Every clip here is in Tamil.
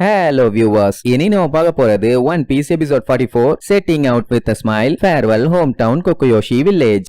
ஹலோ வியூவர்ஸ் இனி நம்ம பார்க்க போறது One Piece episode forty four setting out with smile farewell home town Cocoyasi village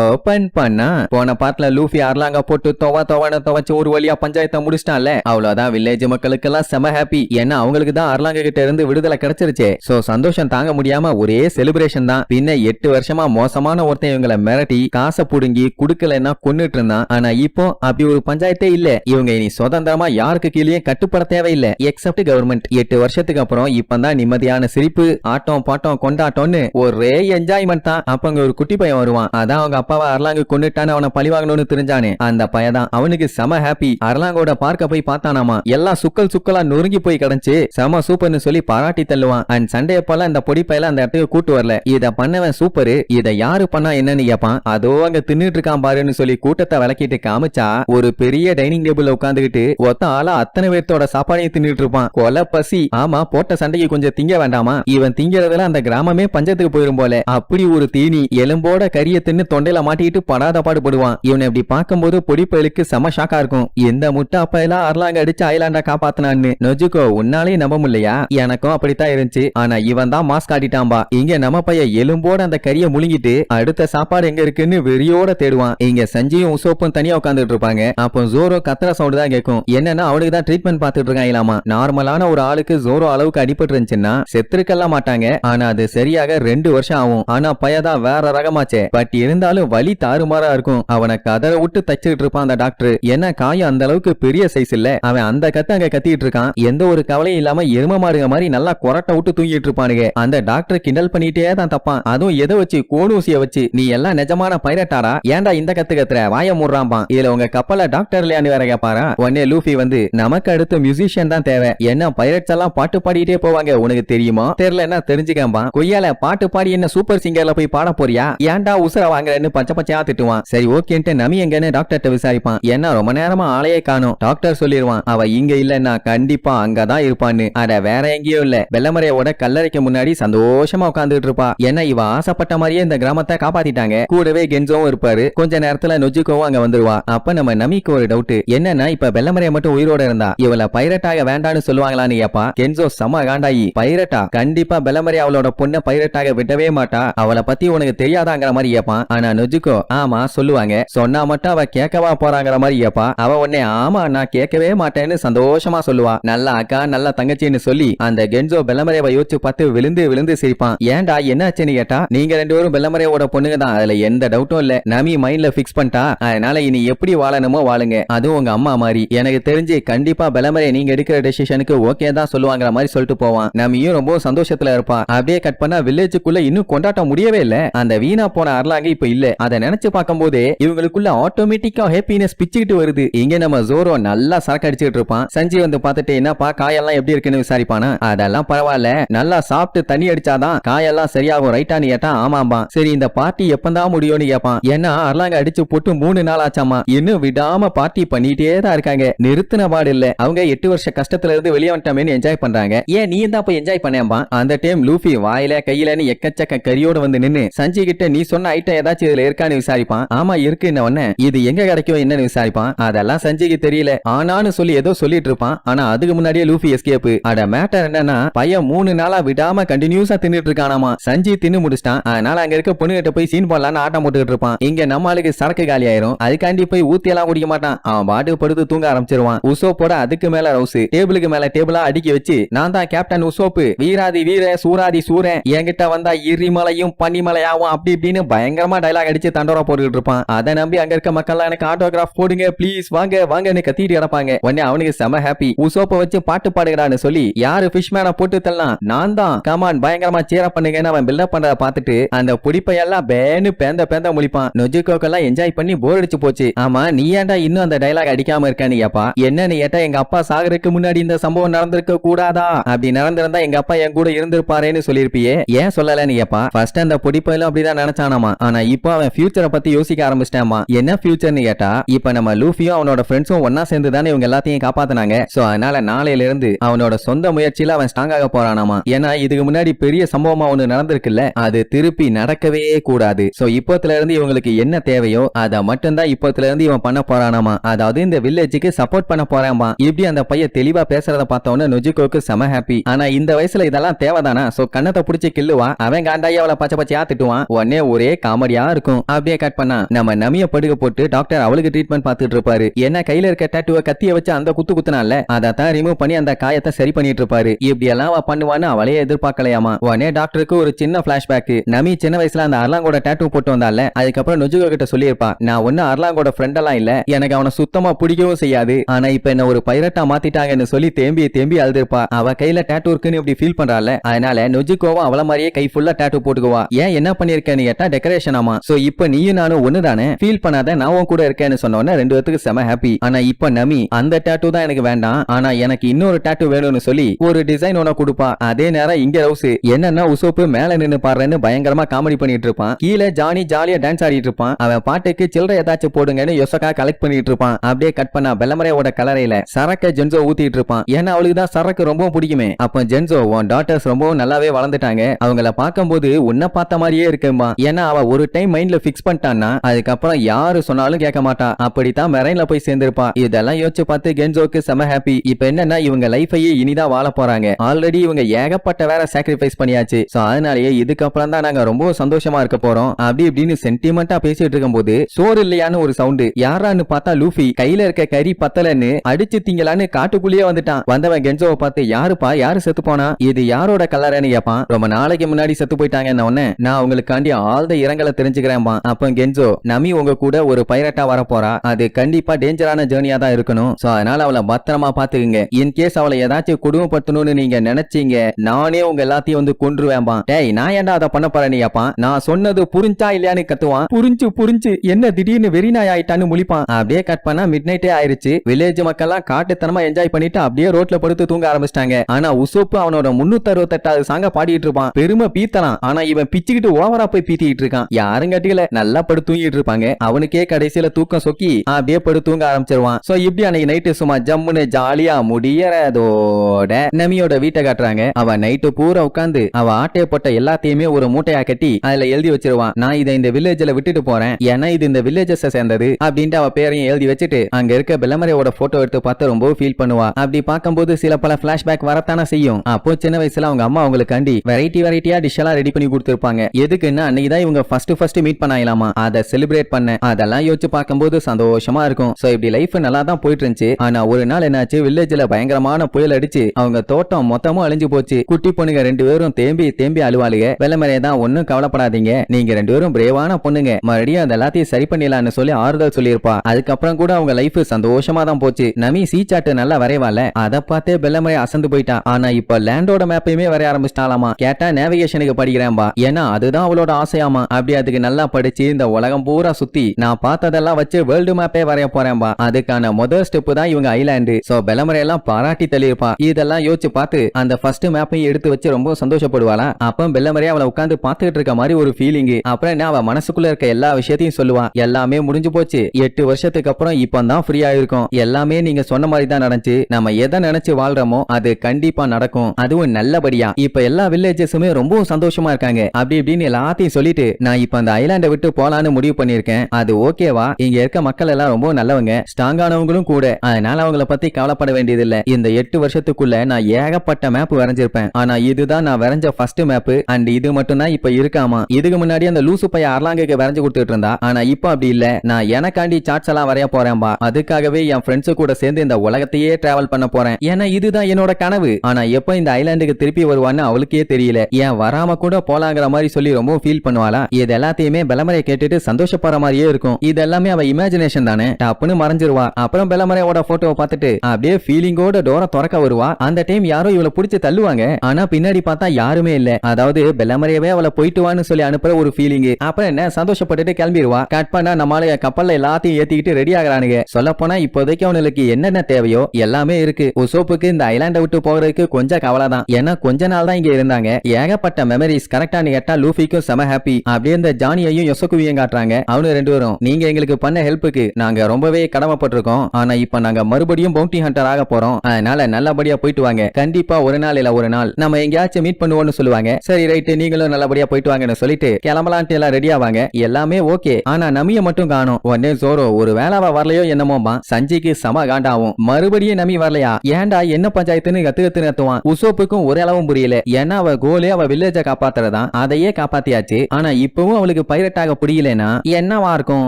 open பண்ணா? போன பாட்டுல லூஃபி அர்லாங்க போட்டு தொவ தொவன துவச்சு ஒரு வழியா பஞ்சாயத்தை முடிச்சிட்டான்ல. அவ்வளவுதான் வில்லேஜ் மக்களுக்கு எல்லாம் செம ஹாப்பி ஏன்னா அவங்களுக்கு தான் அர்லாங்க கிட்ட இருந்து விடுதலை கிடைச்சிருச்சு. சோ சந்தோஷம் தாங்க முடியாம ஒரே செலிப்ரேஷன் தான். பின்ன எட்டு வருஷமா மோசமான ஒருத்தன் இவங்களை மிரட்டி காசை புடுங்கி குடுக்கலன்னா கொன்னுட்டு இருந்தான். ஆனா இப்போ அப்படி ஒரு பஞ்சாயத்தே இல்ல. இவங்க இனி சுதந்திரமா யாருக்கு கீழே கட்டுப்பட தேவையில்லை. எக்ஸப்ட் கவர்மெண்ட் எட்டு வருஷத்துக்கு அப்புறம் இப்பதான் நிம்மதியான சிரிப்பு ஆட்டம் பாட்டம் கொண்டாட்டம்னு ஒரே என்ஜாய்மெண்ட் தான். அப்ப அங்க ஒரு குட்டி பையன் வருவான். அதான் அவங்க அப்பாவை அர்லாங்கு கொண்டுட்டான்னு அவனை பழிவாங்கணும்னு தெரிஞ்சானே. அந்த பயதான் அவனுக்கு செம ஹாப்பி அர்லாங்கோட பார்க்க போய் பார்த்தானாமா. எல்லாம் சுக்கல் சுக்கலா நொறுங்கி போய் கிடைச்சு செம சூப்பர்னு சொல்லி பாராட்டி தள்ளுவான். அண்ட் சண்டே போல அந்த பொடி பையல அந்த இடத்துக்கு கூட்டு வரல. இத பண்ணவன் சூப்பரு. இத யாரு பண்ணா என்னன்னு கேப்பான். அதோ அங்க தின்னுட்டு இருக்கான் பாருன்னு சொல்லி கூட்டத்தை விளக்கிட்டு காமிச்சா ஒரு பெரிய டைனிங் டேபிள்ல உட்காந்துக்கிட்டு ஒத்த ஆளா அத்தனை பேர்த்தோட சாப்பாடையும் தின்னுட்டு இருப்பான். கொலை பசி. ஆமா போட்ட சண்டைக்கு கொஞ்சம் திங்க வேண்டாமா? இவன் திங்கிறதுல அந்த கிராமமே பஞ்சத்துக்கு போயிரும் போல. அப்படி ஒரு தீனி எலும்போட கரிய தின்னு தொண்டையில மாட்டிக்கிட்டு படாத பாடுபடுவான். இவனை இப்படி பார்க்கும்போது பொடிப்பயலுக்கு செம ஷாக்கா இருக்கும். எந்த முட்டை அப்பையெல்லாம் அர்லாங்க அடிச்சு ஐலாண்டா காப்பாத்தினான்னு. நொஜுக்கோ உன்னாலே நம்ப முடியலையா? எனக்கும் அப்படித்தான் இருந்துச்சு. ஆனா இவன் தான் மாஸ்க் காட்டிட்டான்பா. இங்க நம்ம பைய எலும்போட அந்த கறிய முழுங்கிட்டு அடுத்த சாப்பாடு எங்க இருக்குன்னு வெறியோட தேடுவான். இங்க சஞ்சியும் உசோப்பும் தனியா உட்காந்துட்டு இருப்பாங்க. அப்போ ஜோரோ கத்திர சவுண்ட் தான் கேட்கும். என்னன்னா அவனுக்கு தான் ட்ரீட்மெண்ட் பார்த்துட்டு இருக்காங்களாமா. நார்மலான ஒரு ஆளுக்கு ஜோரோ அளவுக்கு அடிபட்டு இருந்துச்சுன்னா செத்துருக்கெல்லாம் மாட்டாங்க ஆனா அது சரியாக ரெண்டு வருஷம் ஆகும். ஆனா பையதான் வேற ரகமாச்சே. பட் இருந்தாலும் வலி தாறுமாறா இருக்கும். அவனை கதற விட்டு தச்சுக்கிட்டு இருப்பான் அந்த டாக்டர் என்ன காயம் அந்த அளவுக்கு பெரிய சைஸ் இல்ல. அவன் அந்த கத்த அங்க கத்திட்டு இருக்கான். எந்த ஒரு கவலையும் இல்லாம எரும மாடுங்க மாதிரி நல்லா கொரட்டை விட்டு தூங்கிட்டு இருப்பானுங்க. அந்த டாக்டர் கிண்டல் பண்ணிட்டே தான் தப்பான். அதுவும் எதை வச்சு? கோடூசிய வச்சு. நீ எல்லாம் நிஜமான பைரட்டாரா ஏன்டா இந்த கத்து கத்துற? வாய மூடுறாம்பான் இதுல உங்க கப்பல டாக்டர் இல்லையான்னு வேற கேப்பாரா? உடனே லூஃபி வந்து நமக்கு அடுத்த மியூசிஷியன் தான் தேவை. என்ன பைரட்ஸ் எல்லாம் பாட்டு பாடிட்டே போவாங்க? உனக்கு தெரியுமா? தெரியலன்னா தெரிஞ்சுக்கம்பான் கொய்யால பாட்டு பாடி என்ன சூப்பர் சிங்கர்ல போய் பாட போறியா? ஏன்டா உசுர வாங்குறேன்னு பச்சை பச்சையா திட்டுவான். சரி ஓகேன்ட்டு நமி எங்கன்னு டாக்டர்கிட்ட விசாரிப்பான். என்ன ரொம்ப நேரமா ஆளையே காணும். டாக்டர் சொல்லிடுவான் அவ இங்க இல்லன்னா கண்டிப்பா அங்கதான் இருப்பான்னு. அட வேற எங்கேயும் இல்ல. வெள்ளமறையோட கல்லறைக்கு முன்னாடி சந்தோஷமா உட்கார்ந்துட்டு இருப்பா. ஏன்னா இவ ஆசைப்பட்ட மாதிரியே இந்த கிராமத்தை காப்பாத்திட்டாங்க? கூடவே கென்சோவும் இருப்பாரு. கொஞ்ச நேரத்துல நொஜிக்கோவும் அங்க வந்துருவா. அப்ப நம்ம நமிக்கு ஒரு டவுட் என்னன்னா இப்ப வெள்ளமறைய மட்டும் உயிரோட இருந்தா இவள பைரட்டாக வேண்டான்னு சொல்லுவாங்களான்னு கேப்பா. கென்சோ சம காண்டாயி. பைரட்டா கண்டிப்பா வெள்ளமறை அவளோட பொண்ணை பைரட்டாக விடவே மாட்டா. அவளை பத்தி உனக்கு தெரியாதாங்கிற மாதிரி கேப்பான். ஆனா நொஜிக்கோ ஆமா சொல்லுவாங்க. சொன்னா மட்டும் அவ கேட்கவா போறாங்கிற மாதிரி கேப்பா அவ உடனே ஆமா நான் கேட்கவே மாட்டேன்னு சந்தோஷமா சொல்லுவா. நல்ல அக்கா நல்ல தங்கச்சின்னு சொல்லி அந்த கென்சோ வெள்ளமறையவை யோசிச்சு பார்த்து விழுந்து விழுந்து சிரிப்பான். ஏன்டா என்னாச்சுன்னு கேட்டா நீங்க ரெண்டு பேரும் வெள்ளமறையோட பொண்ணுங்க தான். அதுல எந்த டவுட்டும் இல்ல. நமி மைண்ட்ல பிக்ஸ் பண்ணிட்டா அதனால இனி எப்படி வாழணுமோ வாழுங்க. அதுவும் உங்க அம்மா மாதிரி. எனக்கு தெரிஞ்சு கண்டிப்பா வெள்ளமறைய நீங்க எடுக்கிற டெசிஷனுக்கு ஓகே தான் சொல்லுவாங்கிற மாதிரி சொல்லிட்டு போவான். நமியும் ரொம்ப சந்தோஷத்துல இருப்பான் அப்படியே கட் பண்ணா வில்லேஜுக்குள்ள இன்னும் கொண்டாட்டம் முடியவே இல்ல. அந்த வீணா போன அருளாங்க இப்ப இல்ல. இருந்தது அதை நினைச்சு பார்க்கும்போதே இவங்களுக்குள்ள ஆட்டோமேட்டிக்கா ஹாப்பினஸ் பிச்சுக்கிட்டு வருது. இங்க நம்ம ஜோரோ நல்லா சரக்கு அடிச்சுட்டு இருப்பான். சஞ்சய் வந்து பார்த்துட்டு என்னப்பா காயெல்லாம் எப்படி இருக்குன்னு விசாரிப்பானா? அதெல்லாம் பரவாயில்ல. நல்லா சாப்பிட்டு தண்ணி அடிச்சாதான் காயெல்லாம் சரியாகும். ரைட்டான்னு கேட்டா ஆமாம்பா சரி இந்த பார்ட்டி எப்பந்தான் முடியும்னு கேட்பான் ஏன்னா அர்லாங்க அடிச்சு போட்டு மூணு நாள் ஆச்சாமா இன்னும் விடாம பார்ட்டி பண்ணிட்டே தான் இருக்காங்க. நிறுத்தின பாடு இல்ல. அவங்க எட்டு வருஷ கஷ்டத்துல இருந்து வெளியே வந்துட்டோமேனு என்ஜாய் பண்றாங்க. ஏன் நீ தான் போய் என்ஜாய் பண்ணேன்பா அந்த டைம் லூஃபி வாயில கையிலன்னு எக்கச்சக்க கரியோட வந்து நின்னு சஞ்சய் கிட்ட நீ சொன்ன ஐட்டம் ஏதாச்சும் இதுல இருக்கான்னு விசாரிப்பான். ஆமா இருக்கு என்ன ஒண்ணு இது எங்க கிடைக்கும் என்னன்னு விசாரிப்பான். அதெல்லாம் சஞ்சய்க்கு தெரியல. ஆனான்னு சொல்லி ஏதோ சொல்லிட்டு இருப்பான். ஆனா அதுக்கு முன்னாடியே லூஃபி எஸ்கேப் அட மேட்டர் என்னன்னா பையன் மூணு நாளா விடாம கண்டினியூஸா தின்னுட்டு இருக்கானாமா. சஞ்சய் தின்னு முடிச்சிட்டான். அதனால அங்க இருக்க பொண்ணுகிட்ட போய் சீன் போடலான்னு ஆட்டம் போட்டுக்கிட்டு இருப்பான். இங்க நம்ம ஆளுக்கு சரக்கு காலி ஆயிரும் அதுக்காண்டி போய் ஊத்தி எல்லாம் குடிக்க மாட்டான். அவன் பாட்டுக்கு படுத்து தூங்க ஆரம்பிச்சிருவான். உசோப்போட அதுக்கு மேல ரவுஸ் டேபிளுக்கு மேல டேபிளா அடுக்கி வச்சு நான் தான் கேப்டன் உசோப்பு. வீராதி வீர சூராதி சூரன். என்கிட்ட வந்தா இரிமலையும் பனிமலையாவும் அப்படி இப்படின்னு பயங்கரமா டைலாக் அடிச்சு தண்டோரா போட்டுக்கிட்டு இருப்பான். அதை நம்பி அங்க இருக்க மக்கள் எனக்கு ஆட்டோகிராஃப் போடுங்க ப்ளீஸ் வாங்க வாங்கன்னு கத்திட்டு கிடப்பாங்க. உடனே அவனுக்கு செம ஹாப்பி உசோப்ப வச்சு பாட்டு பாடுகிறான்னு சொல்லி யாரு ஃபிஷ்மேனை போட்டு தள்ளலாம் நான் தான். கமான் பயங்கரமா சேர பண்ணுங்கன்னு அவன் பில்டப் பண்றத பார்த்துட்டு அந்த புடிப்பையெல்லாம் பேனு பேந்த பேந்த முழிப்பான். நொஜிகோக்கெல்லாம் என்ஜாய் பண்ணி போர் அடிச்சு போச்சு. ஆமா நீ ஏன்டா இன்னும் அந்த டைலாக் அடிக்காம இருக்கான்னு கேப்பா என்னன்னு கேட்டா எங்க அப்பா சாகருக்கு முன்னாடி இந்த சம்பவம் நடந்திருக்க கூடாதா? அப்படி நடந்திருந்தா எங்க அப்பா என் கூட இருந்திருப்பாரேன்னு சொல்லிருப்பியே ஏன் சொல்லலன்னு கேப்பா ஃபர்ஸ்ட் அந்த புடிப்பையிலும் அப்படிதான் நினைச்சானாமா? ஆனா இப்போ அவன் ஃபியூச்சரை பத்தி யோசிக்க ஆரம்பிச்சிட்டாமா என்ன ஃபியூச்சர்னு கேட்டா இப்ப நம்ம லூஃபியும் அவனோட ஃப்ரெண்ட்ஸும் ஒன்னா சேர்ந்து தானே இவங்க எல்லாத்தையும் காப்பாத்தினாங்க. சோ அதனால நாளையில இருந்து அவனோட சொந்த முயற்சியில அவன் ஸ்ட்ராங் ஆக போறானாமா. ஏன்னா இதுக்கு முன்னாடி பெரிய சம்பவமா ஒண்ணு நடந்திருக்குல்ல அது திருப்பி நடக்கவே கூடாது. சோ இப்பத்துல இருந்து இவங்களுக்கு என்ன தேவையோ அதை மட்டும்தான் இப்பத்துல இருந்து இவன் பண்ண போறானாமா. அதாவது இந்த வில்லேஜுக்கு சப்போர்ட் பண்ண போறாமா இப்படி அந்த பையன் தெளிவா பேசுறத பார்த்தவொன்னே நொஜிகோக்கு செம ஹாப்பி ஆனா இந்த வயசுல இதெல்லாம் தேவைதானா? சோ கண்ணத்தை புடிச்சு கில்லுவான் அவன் காண்டாயி அவளை பச்சை பச்சையா திட்டுவான். உடனே ஒரே காமெடியா இருக்கும். அப்படியே கட் பண்ணா நம்ம நமிய படுக்க போட்டு டாக்டர் அவளுக்கு ட்ரீட்மெண்ட் பார்த்துட்டு இருப்பாரு. என்ன கையில இருக்க டேட்டுவை கத்திய வச்சு அந்த குத்து குத்துனால அதை தான் ரிமூவ் பண்ணி அந்த காயத்தை சரி பண்ணிட்டு இருப்பாரு. இப்படி எல்லாம் அவ பண்ணுவான்னு அவளே எதிர்பார்க்கலையாமா. உடனே டாக்டருக்கு ஒரு சின்ன பிளாஷ்பேக் நமி சின்ன வயசுல அந்த அர்லாங்கோட டேட்டு போட்டு வந்தால அதுக்கப்புறம் நொஜுகோ கிட்ட சொல்லியிருப்பா நான் ஒன்னும் அர்லாங்கோட ஃப்ரெண்ட் எல்லாம் இல்ல. எனக்கு அவனை சுத்தமா பிடிக்கவும் செய்யாது. ஆனா இப்ப என்ன ஒரு பைரட்டா மாத்திட்டாங்கன்னு சொல்லி தேம்பி தேம்பி அழுதுருப்பா. அவ கையில டேட்டு இருக்குன்னு இப்படி ஃபீல் பண்றால அதனால நொஜுகோவும் அவள மாதிரியே கை ஃபுல்லா டேட்டு போட்டுக்குவா. ஏன் என்ன பண்ணிருக்கேன்னு கேட்டா டெக்கரேஷன் ஆமா. சோ இப்ப நீயும் நானும் ஒண்ணுதானே? ஃபீல் பண்ணாத நான் உன் கூட இருக்கேன்னு சொன்ன ரெண்டு பேத்துக்கு செம ஹாப்பி ஆனா இப்ப நமி அந்த டாட்டூ தான் எனக்கு வேண்டாம். ஆனா எனக்கு இன்னொரு டாட்டூ வேணும்னு சொல்லி ஒரு டிசைன் ஒண்ணு கொடுப்பா. அதே நேரம் இங்க ரவுஸ் என்னன்னா உசோப்பு மேல நின்னு பாடுறேன்னு பயங்கரமா காமெடி பண்ணிட்டு இருப்பான். கீழே ஜானி ஜாலியா டான்ஸ் ஆடிட்டு இருப்பான். அவன் பாட்டுக்கு சில்லறை ஏதாச்சும் போடுங்கன்னு யோசக்கா கலெக்ட் பண்ணிட்டு இருப்பான். அப்படியே கட் பண்ணா பெல்லமரையோட கலரையில சரக்க ஜென்சோ ஊத்திட்டு இருப்பான். ஏன்னா அவளுக்கு தான் சரக்கு ரொம்ப பிடிக்குமே. அப்ப ஜென்சோ உன் டாட்டர்ஸ் ரொம்பவும் நல்லாவே வளர்ந்துட்டாங்க. அவங்கள பார்க்கும்போது உன்னை பார்த்த மாதிரியே இருக்குமா ஏன்னா அவ ஒரு டைம் மைண்ட்ல பிக்ஸ் பண்ணிட்டான்னா அதுக்கப்புறம் யாரு சொன்னாலும் கேட்க மாட்டான் அப்படித்தான் மெரைன்ல போய் சேர்ந்திருப்பான் இதெல்லாம் யோசிச்சு பார்த்து கென்சோக்கு செம ஹாப்பி இப்ப என்னன்னா இவங்க லைஃபையே இனிதான் வாழ போறாங்க. ஆல்ரெடி இவங்க ஏகப்பட்ட வேற சாக்ரிஃபைஸ் பண்ணியாச்சு. சோ அதனாலயே இதுக்கப்புறம் தான் நாங்க ரொம்ப சந்தோஷமா இருக்க போறோம். அப்படி இப்படின்னு சென்டிமெண்டா பேசிட்டு இருக்கும்போது சோறு இல்லையான்னு ஒரு சவுண்டு யாரான்னு பார்த்தா லூஃபி கையில இருக்க கறி பத்தலன்னு அடிச்சு திங்கலான்னு காட்டுக்குள்ளேயே வந்துட்டான். வந்தவன் கென்சோவை பார்த்து யாருப்பா? யாரு செத்து போனா? இது யாரோட கலரன்னு கேப்பான். ரொம்ப நாளைக்கு முன்னாடி செத்து போயிட்டாங்கன்னு உடனே நான் உங்களுக்காண்டி ஆழ்ந்த இரங்கலை தெரிஞ்சுக்கிறேன்பா அப்ப கென்சோ நமி உங்க கூட ஒரு பைரட்டா வர போறா அது கண்டிப்பா டேஞ்சரான ஜேர்னியா தான் இருக்கணும். சோ அதனால அவளை பத்திரமா பாத்துக்குங்க. இன் கேஸ் அவளை ஏதாச்சும் குடும்பப்படுத்தணும்னு நீங்க நினைச்சீங்க நானே உங்க எல்லாத்தையும் வந்து கொன்றுவேன்பா டேய் நான் ஏன்டா அதை பண்ண போறேன்னு கேப்பான் நான் சொன்னது புரிஞ்சா இல்லையான்னு கத்துவான். புரிஞ்சு புரிஞ்சு என்ன திடீர்னு வெறிநாய் ஆயிட்டான்னு முழிப்பான். அப்படியே கட் பண்ணா மிட் நைட்டே ஆயிருச்சு. வில்லேஜ் மக்கள்லாம் காட்டுத்தனமா என்ஜாய் பண்ணிட்டு அப்படியே ரோட்ல படுத்து தூங்க ஆரம்பிச்சிட்டாங்க. ஆனா உசோப்பு அவனோட முன்னூத்தி அறுபத்தெட்டாவது சாங்க பாடிட்டு இருப்பான். பெருமை பீத்தலாம். ஆனா இவன் பிச்சுக்கிட்டு ஓவரா போய் பீத்திட்டு இருக்கான். யாருங்க கட்டில நல்லா படு தூங்கிட்டு இருப்பாங்க. அவனுக்கே கடைசியில தூக்கம் சொக்கி அப்படியே படு தூங்க ஆரம்பிச்சிருவான். சோ இப்படி அன்னைக்கு நைட்டு சும்மா ஜம்முன்னு ஜாலியா முடியறதோட நமியோட வீட்டை காட்டுறாங்க. அவ நைட்டு பூரா உட்காந்து அவ ஆட்டைய போட்ட எல்லாத்தையுமே ஒரு மூட்டையா கட்டி அதுல எழுதி வச்சிருவான். நான் இதை இந்த வில்லேஜ்ல விட்டுட்டு போறேன். ஏன்னா இது இந்த வில்லேஜஸ் சேர்ந்தது அப்படின்ட்டு அவ பேரையும் எழுதி வச்சுட்டு அங்க இருக்க பெல்லமரையோட போட்டோ எடுத்து பார்த்து ரொம்ப ஃபீல் பண்ணுவா. அப்படி பார்க்கும்போது சில பல பிளாஷ்பேக் வரத்தானே செய்யும். அப்போ சின்ன வயசுல அவங்க அம்மா அவங்களுக்கு கண்டி வெரைட்டி வெரைட்டியா டிஷ் எல்லாம் ரெடி பண்ணி கொடுத்திருப்பாங்க. எதுக்குன்னா அன்னைக்கு தான் இவங்க ஃபர்ஸ்ட் ஃபர்ஸ்ட் மீட் பண்ணாங்களாமா? அதை செலிப்ரேட் பண்ண அதெல்லாம் யோசிச்சு பார்க்கும்போது சந்தோஷமா இருக்கும். சோ இப்படி லைஃப் நல்லா தான் போயிட்டு இருந்துச்சு ஆனா ஒரு நாள் என்னாச்சு? வில்லேஜ்ல பயங்கரமான புயல் அடிச்சு அவங்க தோட்டம் மொத்தமும் அழிஞ்சு போச்சு. குட்டி பொண்ணுங்க ரெண்டு பேரும் தேம்பி தேம்பி அழுவாளுங்க வெள்ளமறைய தான் ஒன்னும் கவலைப்படாதீங்க. நீங்க ரெண்டு பேரும் பிரேவான பொண்ணுங்க. மறுபடியும் அது எல்லாத்தையும் சரி பண்ணிடலாம்னு சொல்லி ஆறுதல் சொல்லியிருப்பா. அதுக்கப்புறம் கூட அவங்க லைஃப் சந்தோஷமா தான் போச்சு. நமி சீ சாட்டு நல்லா வரைவால அதை பார்த்தே வெள்ளமறை அசந்து போயிட்டா. ஆனா இப்ப லேண்டோட மேப்பையுமே வரைய ஆரம்பிச்சிட்டாலாமா கேட்டா நேவிகேஷனுக்கு படிக்கிறேன்பா. ஏன்னா அதுதான் அவளோட ஆசையாமா? அப்படி அதுக்கு நல்லா படிச்சு இந்த உலகம் பூரா சுத்தி நான் பார்த்ததெல்லாம் வச்சு வேர்ல்டு மேப்பே வரைய போறேன்பா. அதுக்கான முதல் ஸ்டெப் தான் இவங்க ஐலாண்டு சோ பெலமரை எல்லாம் பாராட்டி தள்ளியிருப்பா. இதெல்லாம் யோசிச்சு பார்த்து அந்த ஃபர்ஸ்ட் மேப்பையும் எடுத்து வச்சு ரொம்ப சந்தோஷப்படுவாளா? அப்ப பெல்லமரே அவளை உட்காந்து பார்த்துக்கிட்டு இருக்க மாதிரி ஒரு ஃபீலிங் அப்புறம் என்ன அவ மனசுக்குள்ள இருக்க எல்லா விஷயத்தையும் சொல்லுவா. எல்லாமே முடிஞ்சு போச்சு. எட்டு வருஷத்துக்கு அப்புறம் இப்போ தான் ஃப்ரீயா இருக்கும் எல்லாமே நீங்க சொன்ன மாதிரி தான் நடந்துச்சு. நம்ம எதை நினைச்சு வாழ்றோமோ அது கண்டிப்பா நடக்கும். அதுவும் நல்லபடியா. இப்ப எல்லா வில்லேஜஸுமே ரொம்ப சந்தோஷமா இருக்காங்க. அப்படி இப்படின்னு எல்லாத்தையும் சொல்லிட்டு நான் இப்ப அந்த ஐ விட்டு போலான்னு முடிவு பண்ணிருக்கேன் அது ஓகேவா? இங்க இருக்க மக்கள் எல்லாம் ரொம்ப நல்லவங்க ஸ்ட்ராங்கானவங்களும் கூட. அதனால அவங்கள பத்தி கவலைப்பட வேண்டியதில்ல. இந்த எட்டு வருஷத்துக்குள்ள நான் ஏகப்பட்ட மேப் வரைஞ்சிருப்பேன். ஆனா இதுதான் நான் வரைஞ்ச ஃபர்ஸ்ட் மேப் அண்ட் இது மட்டும் தான் இப்ப இருக்காமா? இதுக்கு முன்னாடி அந்த லூசு பைய அர்லாங்குக்கு வரைஞ்சு கொடுத்துட்டு இருந்தா? ஆனா இப்ப அப்படி இல்ல. நான் எனக்காண்டி சார்ட்ஸ் எல்லாம் வரைய போறேன்பா அதுக்காகவே என் ஃப்ரெண்ட்ஸ் கூட சேர்ந்து இந்த உலகத்தையே டிராவல் பண்ண போறேன். ஏன்னா இதுதான் என்னோட கனவு. ஆனா எப்ப இந்த ஐலாண்டுக்கு திருப்பி வருவான்னு அவளுக்கே தெரியல. ஏன் வராம கூட போலாங்கிற மாதிரி சொல்லி ரொம்ப ஃபீல் பண்ணுவாளா? இது எல்லாத்தையுமே பெலமரையை கேட்டுட்டு சந்தோஷப்படுற மாதிரியே இருக்கும். இது எல்லாமே அவ இமேஜினேஷன் தானே. டப்புன்னு மறைஞ்சிருவா. அப்புறம் பெலமரையோட போட்டோவை பார்த்துட்டு அப்படியே ஃபீலிங்கோட டோர திறக்க வருவா. அந்த டைம் யாரோ இவளை பிடிச்சி தள்ளுவாங்க. ஆனா பின்னாடி பார்த்தா யாருமே இல்ல. அதாவது பெலமரையவே அவளை போயிட்டு வான்னு சொல்லி அனுப்புற ஒரு ஃபீலிங் அப்புறம் என்ன? சந்தோஷப்பட்டுட்டு கிளம்பிடுவா கட் பண்ணா நம்மளால கப்பல்ல எல்லாத்தையும் ஏத்திக்கிட்டு ரெடி ஆகுறானுங்க. சொல்ல போனா இப்போதைக்கு அவனுக்கு என்னென்ன தேவையோ எல்லாமே இருக்கு. உசோப்புக்கு இந்த ஐலாண்டை விட்டு போகிறதுக்கு கொஞ்சம் கவலை தான் ஏன்னா கொஞ்ச நாள் தான் இங்க இருந்தாங்க. ஏகப்பட்ட மெமரிஸ் கரெக்டானு கேட்டா லூஃபிக்கும் செம ஹாப்பி அப்படியே இந்த ஜானிய நானியையும் யொசகுவியும் காட்டுறாங்க. அவனு ரெண்டு பேரும் நீங்க எங்களுக்கு பண்ண ஹெல்ப்புக்கு நாங்க ரொம்பவே கடமைப்பட்டிருக்கோம். ஆனா இப்ப நாங்க மறுபடியும் பவுண்டி ஹண்டர் ஆக போறோம். அதனால நல்லபடியா போயிட்டு வாங்க. கண்டிப்பா ஒரு நாள் இல்ல ஒரு நாள். நம்ம எங்கேயாச்சும் மீட் பண்ணுவோம்னு சொல்லுவாங்க. சரி ரைட்டு நீங்களும் நல்லபடியா போயிட்டு வாங்கன்னு சொல்லிட்டு கிளம்பலான்ட்டு எல்லாம் ரெடி ஆவாங்க. எல்லாமே ஓகே ஆனா நமிய மட்டும் காணும். உடனே ஜோரோ ஒரு வேளாவா வரலையோ என்னமோமா சஞ்சிக்கு சம காண்டாவும். மறுபடியும் நமி வரலையா? ஏன்டா என்ன பஞ்சாயத்துன்னு கத்து கத்து நடத்துவான் உசோப்புக்கும் ஒரு அளவும் புரியல. ஏன்னா அவ கோலே அவ வில்லேஜ காப்பாத்துறதான் அதையே காப்பாத்தியாச்சு. ஆனா இப்பவும் அவளுக்கு பைரட்டாக புரியலனா என்னவா இருக்கும்?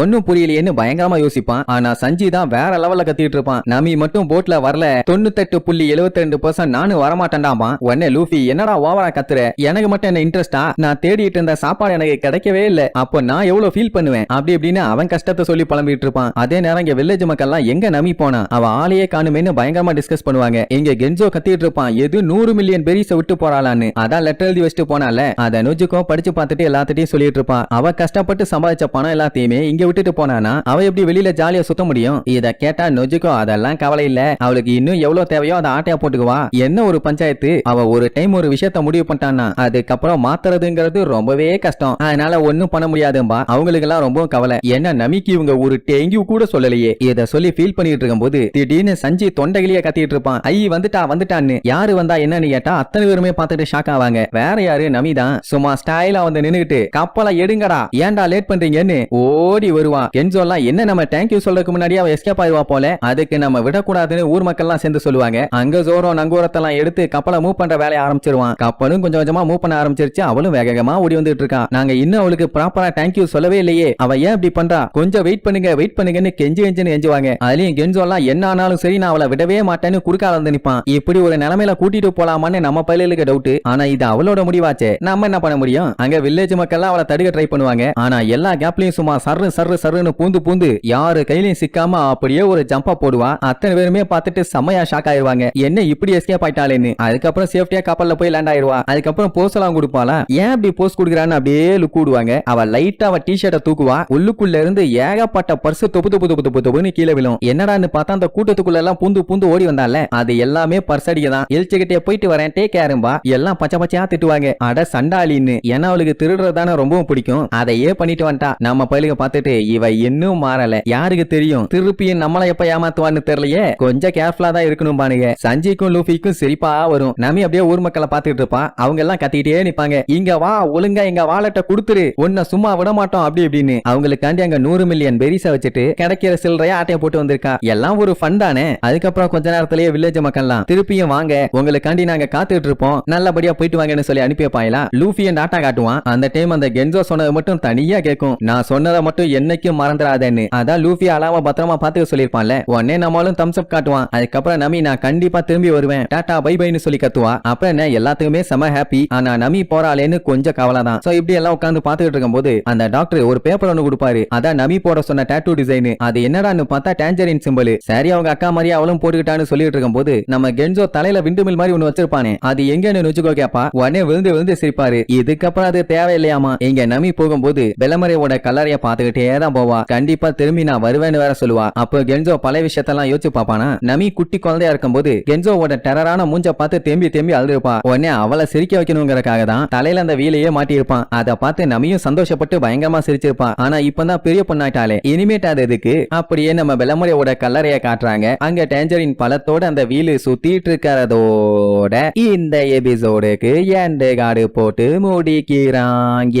ஒன்னும் புரியலையேன்னு பயங்கரமா யோசிப்பான். ஆனா சஞ்சி தான் வேற லெவல்ல கத்திட்டு இருப்பான். நமி மட்டும் போட்ல வரல. தொண்ணூத்தெட்டு புள்ளி எழுபத்தி ரெண்டு பர்சன்ட் நானும் வரமாட்டேன்டாமா உடனே லூஃபி என்னடா ஓவரா கத்துற? எனக்கு மட்டும் என்ன இன்ட்ரெஸ்டா நான் தேடிட்டு இருந்த சாப்பாடு எனக்கு கிடைக்கவே இல்ல. அப்போ நான் எவ்வளவு ஃபீல் பண்ணுவேன்? அப்படி இப்படின்னு அவன் கஷ்டத்தை சொல்லி புலம்பிட்டு இருப்பான். அதே நேரம் இங்க வில்லேஜ் மக்கள்லாம் எங்க நம்பி போனா? அவ ஆளையே காணுமேன்னு பயங்கரமா டிஸ்கஸ் பண்ணுவாங்க. இங்க கென்ஜோ கத்திட்டு இருப்பான். எது நூறு மில்லியன் பெரிய விட்டு போறாளான்னு? அதான் லெட்டர் எழுதி வச்சுட்டு போனால அதை நொஜுக்கோ படிச்சு பார்த்துட்டு எல்லாத்திட்டையும் சொல்லிட்டு இருப்பான். அவ கஷ்டப்பட்டு சம்பாதிச்ச பணம் எல்லாத்தையுமே இங்க விட்டுட்டு போனானா? அவ எப்படி வெளியில ஜாலியா சுத்த முடியும்? இத கேட்டா நொஜுக்கோ அதெல்லாம் கவலை இல்ல. அவளுக்கு இன்னும் எவ்வளவு தேவையோ அதை ஆட்டையா போட்டுக்குவா. என்ன ஒரு பஞ்சாயத்து? அவ ஒரு டைம் ஒரு விஷயத்த முடிவு பண்ணிட்டானா அதுக்கப்புறம் மாத்துறதுங்கிறது ரொம்பவே கஷ்டம். அதனால ஒண்ணும் பண்ண முடியாதும்பா. அவங்களுக்கு எல்லாம் ரொம்ப கவலை. என்ன நமிக்கு இவங்க ஒரு டெங்கு கூட சொல்லலையே. இத சொல்லி ஃபீல் பண்ணிட்டு இருக்கும்போது திடீர்னு சஞ்சி தொண்டைகளியே கத்திட்டு இருப்பான். ஐ வந்துட்டா வந்துட்டான்னு. யாரு வந்தா என்னன்னு கேட்டா அத்தனை பேருமே பார்த்துட்டு ஷாக் ஆவாங்க. வேற யாரு? நமிதான் சும்மா ஸ்டைலா வந்து நின்னுகிட்டு கப்பலை எடுங்கடா ஏன்டா லேட் பண்றீங்கன்னு ஓடி வருவான் கென்சோ எல்லாம் என்ன நம்ம தேங்க்யூ சொல்றதுக்கு முன்னாடி அவ எஸ்கேப் ஆயிடுவா போல. அதுக்கு நம்ம விடக்கூடாதுன்னு ஊர் மக்கள் எல்லாம் சேர்ந்து சொல்லுவாங்க. அங்க ஜோரோ நங்கூரத்தெல்லாம் எடுத்து கப்பலை மூவ் பண்ற வேலையை ஆரம்பிச்சிருவான். கப்பலும் கொஞ்சம் கொஞ்சமா மூவ் பண்ண ஆரம்பிச்சிருச்சு. அவளும் வேகமா ஓடி வந்துட்டு இருக்கான் நாங்க இன்னும் அவளுக்கு ப்ராப்பரா தேங்க்யூ சொல்லவே இல்லையே. அவ ஏன் இப்படி பண்றா? கொஞ்சம் வெயிட் பண்ணுங்க வெயிட் பண்ணுங்கன்னு கெஞ்சி கெஞ்சுன்னு கெஞ்சுவாங்க அதுலயும் கென்சோ எல்லாம் என்ன ஆனாலும் சரி நான் அவளை விடவே மாட்டேன்னு குறுக்கால வந்து நிப்பான். இப்படி ஒரு நிலைமையில கூட்டிட்டு போலாமான்னு நம்ம பயிலுக்கு டவுட் ஆனா இது அவளோட முடிவாச்சே. நம்ம என்ன பண்ண முடியும்? அங்க வில்லேஜ் மக்கள் அவளை தடுக்க ட்ரை பண்ணுவாங்க. ஆனா எல்லா கேப்லயும் சும்மா சர்ரு சர்ரு சர்ருன்னு பூந்து பூந்து யாரு கையிலயும் சிக்காம அப்படியே ஒரு ஜம்பா போடுவா. அத்தனை பேருமே பார்த்துட்டு செம்மையா ஷாக் ஆயிருவாங்க. என்ன இப்படி எஸ்கேப் ஆயிட்டாலேன்னு அதுக்கப்புறம் சேஃப்டியா கப்பல்ல போய் லேண்ட் ஆயிருவா. அதுக்கப்புறம் போஸ் எல்லாம் கொடுப்பாளா? ஏன் அப்படி போஸ் கொடுக்குறான்னு அப்படியே லுக் விடுவாங்க அவ லைட்டா அவ டிஷர்ட்டை தூக்குவா. உள்ளுக்குள்ள இருந்து ஏகப்பட்ட பர்ஸ் தொப்பு தொப்பு தொப்பு தொப்பு தொப்புன்னு கீழே விழும். என்னடான்னு பார்த்தா அந்த கூட்டத்துக்குள்ள எல்லாம் பூந்து பூந்து ஓடி வந்தால அது எல்லாமே பர்ஸ் அடிக்க தான் எல்ச்சுக்கிட்டே போயிட்டு வரேன். டேக் கேரும்பா எல்லாம் பச்சை பச்சையா திட்டுவாங்க. அட சண்டாளின்னு. ஏன்னா அவளுக்கு திருடுறதான ரொம்பவும் பிடிக்கும். அதையே பண்ணிட்டு வந்துட்டான். நம்ம பயிலுக பார்த்துட்டு இவ இன்னும் மாறல. யாருக்கு தெரியும்? திருப்பியும் நம்மள எப்ப ஏமாத்துவான்னு தெரியலையே. கொஞ்சம் கேர்ஃபுல்லா தான் இருக்கணும் பானுங்க. சஞ்சிக்கும் லூஃபிக்கும் சிரிப்பா வரும். நமி அப்படியே ஊர் மக்களை பார்த்துட்டு இருப்பா. அவங்க எல்லாம் கத்திக்கிட்டே நிப்பாங்க. இங்க வா ஒழுங்கா எங்க வாலெட்ட கொடுத்துரு. உன்னை சும்மா விட மாட்டோம் அப்படி இப்படின்னு. அவங்களுக்காண்டி அங்க நூறு மில்லியன் பெரிசா வச்சுட்டு கிடைக்கிற சில்லறைய ஆட்டையை போட்டு வந்திருக்கா. எல்லாம் ஒரு ஃபன் தானே. அதுக்கப்புறம் கொஞ்ச நேரத்திலேயே வில்லேஜ் மக்கள்லாம் திருப்பியும் வாங்க. உங்களுக்காண்டி நாங்க காத்துட்டு இருப்போம். நல்லபடியா போயிட்டு வாங்கன்னு சொல்லி அனுப்பி வைப்பாங்களா? லூஃபி டாட்டா காட்டுவான். அந்த டைம் அந்த கென்சோ சொன்னது மட்டும் தனியா கேட்கும் நான் சொன்னதை மட்டும் என்னைக்கும் மறந்துடாதேன்னு. அதான் லூஃபி அலாம பத்திரமா பாத்துக்க சொல்லிருப்பான்ல உடனே நம்மளும் தம்ஸ் அப் காட்டுவான். அதுக்கப்புறம் நமி நான் கண்டிப்பா திரும்பி வருவேன். டாட்டா பை பைன்னு சொல்லி கத்துவா. அப்புறம் என்ன எல்லாத்துக்குமே செம ஹாப்பி ஆனா நமி போறாளேன்னு கொஞ்சம் கவலை தான். சோ இப்படி எல்லாம் உட்காந்து பாத்துக்கிட்டு இருக்கும்போது அந்த டாக்டர் ஒரு பேப்பர் ஒன்னு கொடுப்பாரு. அதான் நமி போட சொன்ன டேட்டூ டிசைன் அது என்னடான்னு பார்த்தா டேஞ்சரின் சிம்பிள் சரி அவங்க அக்கா மாதிரி அவளும் போட்டுக்கிட்டான்னு சொல்லிட்டு இருக்கும் போது நம்ம கென்ஜோ தலையில விண்டுமில் மாதிரி ஒன்னு வச்சிருப்பானே. அது எங்கன்னு நுச்சுக்கோ கேப்பா. உடனே விழுந்து விழுந்து சிரிப்பாரு. இதுக்கப்புறம் அது தேவையில்லையாமா? இங்க நமி போகும்போது வெள்ளமறையோட கல்லறைய பாத்துக்கிட்டே தான் போவா. கண்டிப்பா திரும்பி நான் வருவேன்னு வேற சொல்லுவா. அப்போ கென்சோ பல விஷயத்தெல்லாம் யோசிச்சு பாப்பானா நமி குட்டி குழந்தையா இருக்கும்போது கென்சோவோட டெரரான மூஞ்ச பார்த்து தேம்பி தேம்பி அழுதுருப்பா. உடனே அவளை சிரிக்க வைக்கணுங்கிறக்காக தான் தலையில அந்த வீலையே மாட்டியிருப்பான். அதை பார்த்து நமியும் சந்தோஷப்பட்டு பயங்கரமா சிரிச்சிருப்பான் ஆனா இப்பதான் பெரிய பொண்ணாட்டாலே இனிமேட் அது எதுக்கு? அப்படியே நம்ம வெள்ளமறையோட கல்லறைய காட்டுறாங்க. அங்க டேஞ்சரின் பழத்தோட அந்த வீலு சுத்திட்டு இருக்கிறதோட இந்த எபிசோடுக்கு எண்டு காடு போட்டு முடிக்கிறாங்க.